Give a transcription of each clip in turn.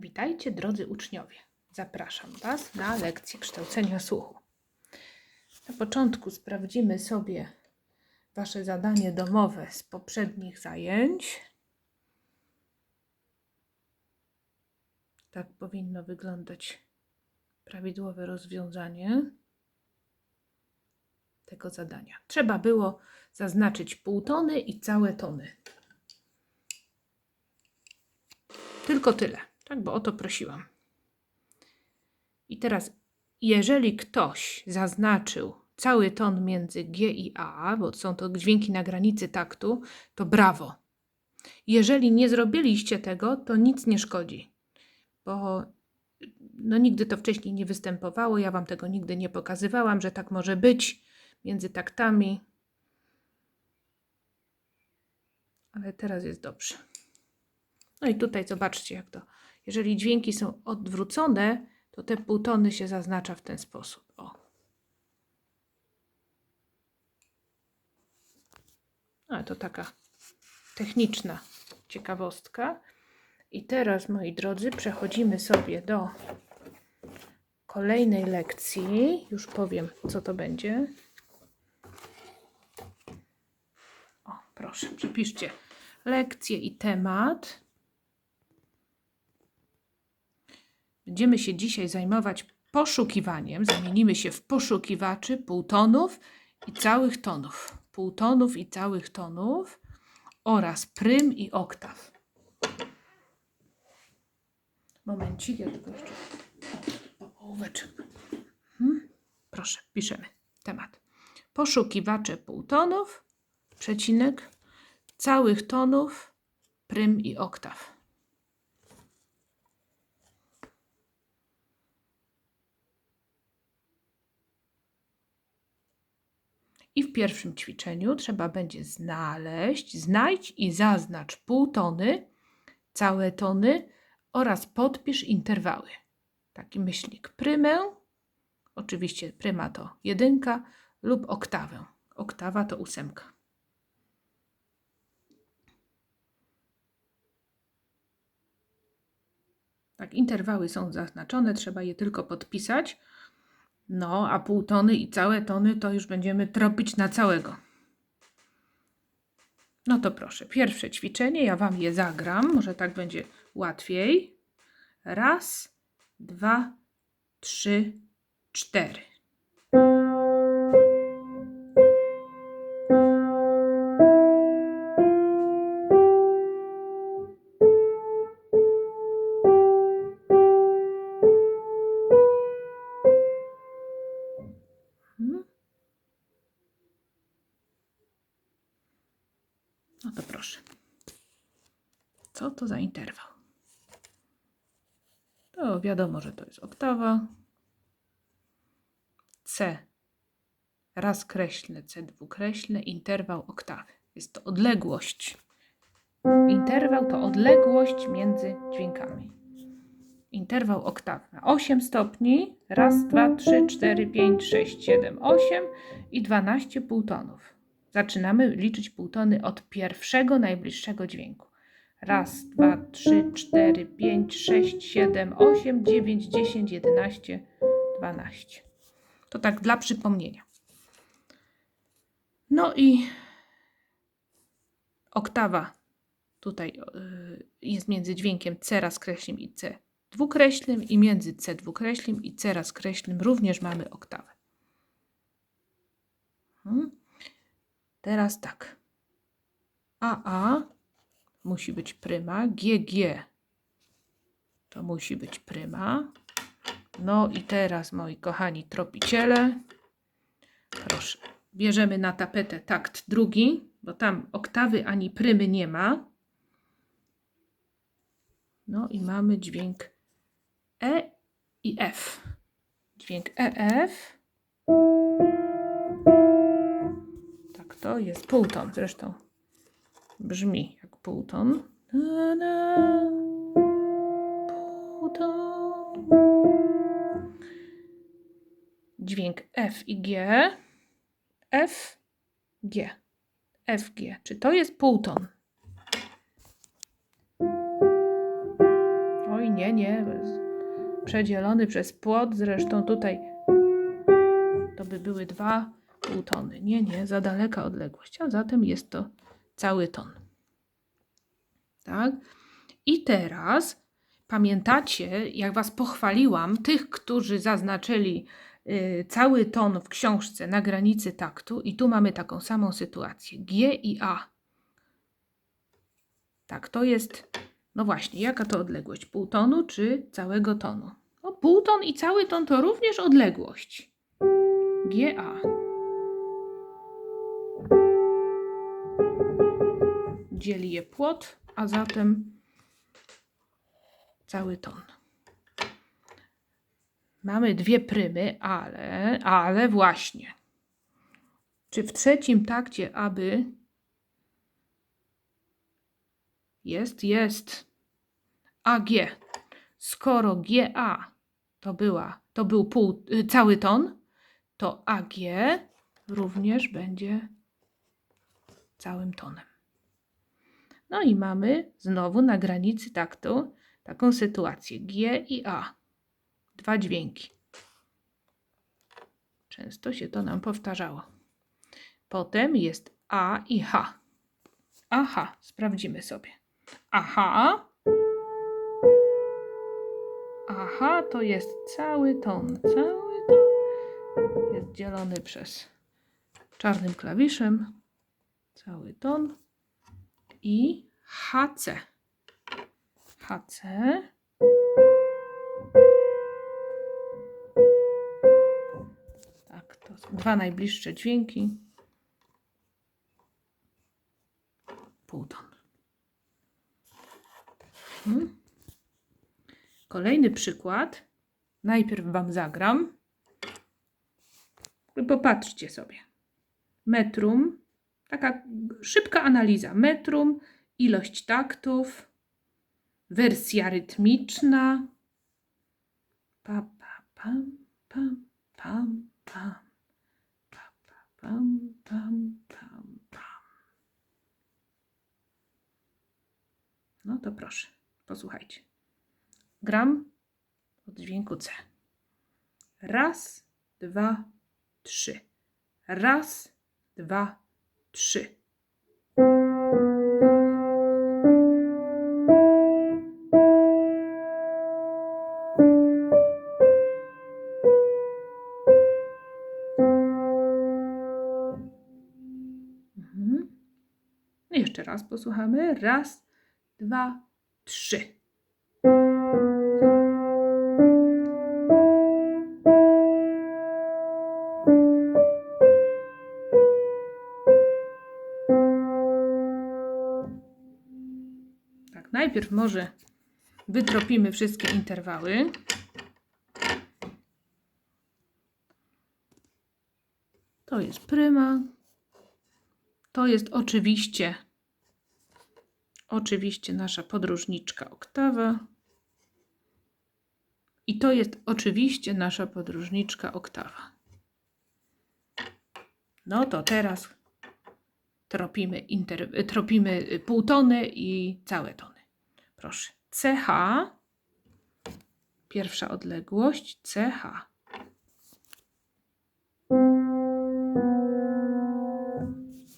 Witajcie drodzy uczniowie. Zapraszam Was na lekcję kształcenia słuchu. Na początku sprawdzimy sobie Wasze zadanie domowe z poprzednich zajęć. Tak powinno wyglądać prawidłowe rozwiązanie tego zadania. Trzeba było zaznaczyć półtony i całe tony. Tylko tyle, tak, bo o to prosiłam. I teraz, jeżeli ktoś zaznaczył cały ton między G i A, bo są to dźwięki na granicy taktu, to brawo. Jeżeli nie zrobiliście tego, to nic nie szkodzi, bo no nigdy to wcześniej nie występowało, ja wam tego nigdy nie pokazywałam, że tak może być między taktami. Ale teraz jest dobrze. No i tutaj zobaczcie, jak to. Jeżeli dźwięki są odwrócone, to te półtony się zaznacza w ten sposób. O. Ale to taka techniczna ciekawostka. I teraz, moi drodzy, przechodzimy sobie do kolejnej lekcji. Już powiem, co to będzie. O, proszę, przepiszcie lekcję i temat. Będziemy się dzisiaj zajmować poszukiwaniem. Zamienimy się w poszukiwaczy półtonów i całych tonów. Półtonów i całych tonów oraz prym i oktaw. Momencik, ja tylko jeszcze ołóweczek. Hmm? Proszę, piszemy temat. Poszukiwacze półtonów, przecinek, całych tonów, prym i oktaw. I w pierwszym ćwiczeniu trzeba będzie znaleźć, znajdź i zaznacz półtony, całe tony oraz podpisz interwały. Taki myślnik prymę, oczywiście pryma to jedynka lub oktawę. Oktawa to ósemka. Tak, interwały są zaznaczone, trzeba je tylko podpisać. No, a półtony i całe tony to już będziemy tropić na całego. No to proszę, pierwsze ćwiczenie, ja Wam je zagram, może tak będzie łatwiej. Raz, dwa, trzy, cztery. Co to za interwał? To wiadomo, że to jest oktawa. C. Raz kreślne, C dwukreślne, interwał oktawy. Jest to odległość. Interwał to odległość między dźwiękami. Interwał oktawny. 8 stopni. Raz, dwa, trzy, cztery, pięć, sześć, siedem, osiem i 12 półtonów. Zaczynamy liczyć półtony od pierwszego najbliższego dźwięku. Raz, dwa, trzy, cztery, pięć, sześć, siedem, osiem, dziewięć, dziesięć, jedenaście, dwanaście. To tak dla przypomnienia. No i oktawa tutaj y, jest między dźwiękiem C razkreślnym i C dwukreślnym i między C dwukreślnym i C razkreślnym również mamy oktawę. Hmm. Teraz tak. AA musi być pryma, GG to musi być pryma. No i teraz, moi kochani tropiciele, proszę, bierzemy na tapetę takt drugi, bo tam oktawy ani prymy nie ma. No i mamy dźwięk E i F. Dźwięk EF. Tak, to jest półton. Zresztą brzmi półton. Na, na. Dźwięk F i G. F, G. F, G. Czy to jest półton? Oj nie, Nie, nie. Przedzielony przez płot, zresztą tutaj to by były dwa półtony. Nie, nie, za daleka odległość, a zatem jest to cały ton. Tak? I teraz pamiętacie, jak Was pochwaliłam, tych, którzy zaznaczyli y, cały ton w książce na granicy taktu, i tu mamy taką samą sytuację: G i A. Tak, to jest, no właśnie, jaka to odległość? Półtonu czy całego tonu? No, półton i cały ton to również odległość. GA. Dzieli je płot, a zatem cały ton. Mamy dwie prymy, ale, ale właśnie. Czy w trzecim takcie aby jest, jest AG. Skoro GA to była, to był pół, cały ton, to AG również będzie całym tonem. No i mamy znowu na granicy taktu taką sytuację G i A. Dwa dźwięki. Często się to nam powtarzało. Potem jest A i H. Aha, sprawdzimy sobie. Aha. Aha, to jest cały ton. Cały ton jest dzielony przez czarnym klawiszem. Cały ton i HC. HC. Tak, to są dwa najbliższe dźwięki. Półton. Mhm. Kolejny przykład. Najpierw Wam zagram. Popatrzcie sobie. Metrum. Taka szybka analiza. Metrum, ilość taktów, wersja rytmiczna. Pa, pa, pam, pam, pam, pam. Pa, pa, pam, pam, pam, pam. No to proszę, posłuchajcie. Gram od dźwięku C. Raz, dwa, trzy. Raz, dwa, trzy. Mhm. Jeszcze raz posłuchamy. Raz, dwa, trzy. Najpierw może wytropimy wszystkie interwały. To jest pryma. To jest oczywiście oczywiście nasza podróżniczka oktawa. I to jest oczywiście nasza podróżniczka oktawa. No to teraz tropimy, tropimy półtony i całe tony. Proszę. CH. Pierwsza odległość. CH.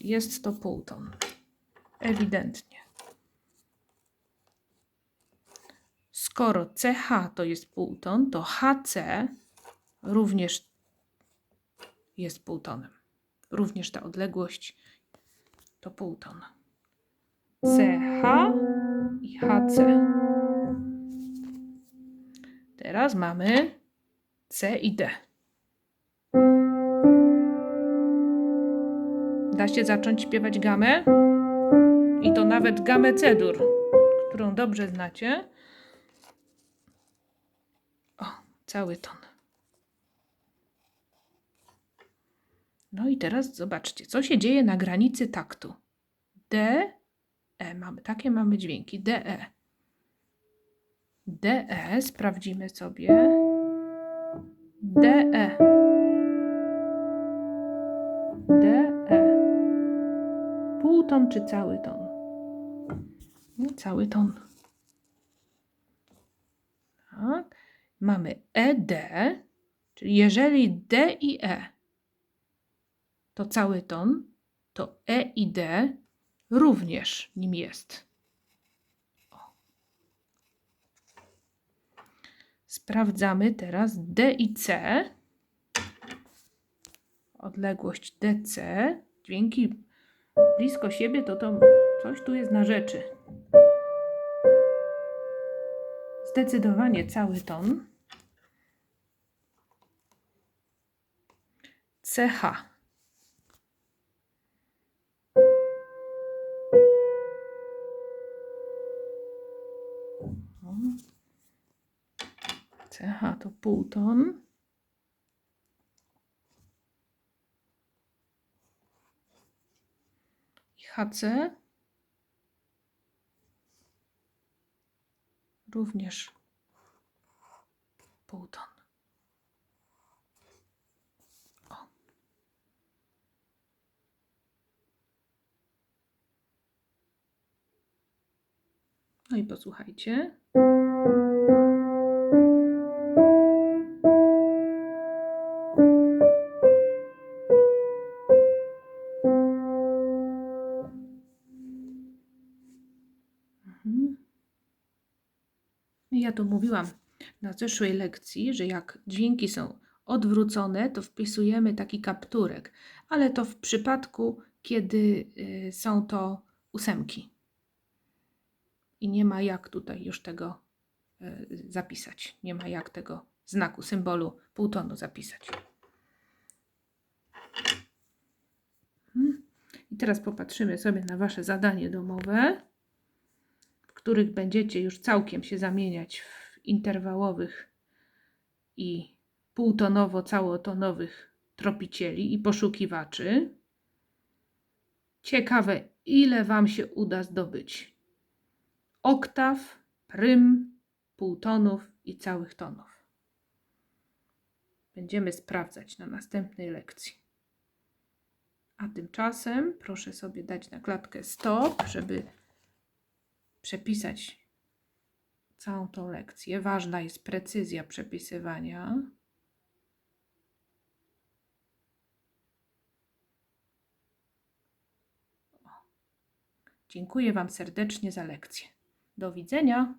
Jest to półton. Ewidentnie. Skoro CH to jest półton, to HC również jest półtonem. Również ta odległość to półton. CH HC. Teraz mamy C i D. Da się zacząć śpiewać gamę? I to nawet gamę C-dur, którą dobrze znacie. O, cały ton. No i teraz zobaczcie, co się dzieje na granicy taktu. D, E. Mamy, takie mamy dźwięki. D, E. D, E. Sprawdzimy sobie. D, E. D, E. Półton czy cały ton? No, cały ton. mamy ED, czyli jeżeli D i E to cały ton, to E i D również nim jest. Sprawdzamy teraz D i C. Odległość DC. Dźwięki blisko siebie to, to coś tu jest na rzeczy. Zdecydowanie cały ton. CH. CH to półton. I HC również półton. O. No i posłuchajcie. Ja tu mówiłam na zeszłej lekcji, że jak dźwięki są odwrócone, to wpisujemy taki kapturek, ale to w przypadku, kiedy y, są to ósemki. I nie ma jak tutaj już tego y, zapisać. Nie ma jak tego znaku, symbolu półtonu zapisać. Mhm. I teraz popatrzymy sobie na Wasze zadanie domowe których będziecie już całkiem się zamieniać w interwałowych i półtonowo-całotonowych tropicieli i poszukiwaczy. Ciekawe, ile Wam się uda zdobyć oktaw, prym, półtonów i całych tonów. Będziemy sprawdzać na następnej lekcji. A tymczasem proszę sobie dać na klatkę stop, żeby przepisać całą tą lekcję. Ważna jest precyzja przepisywania. Dziękuję Wam serdecznie za lekcję. Do widzenia.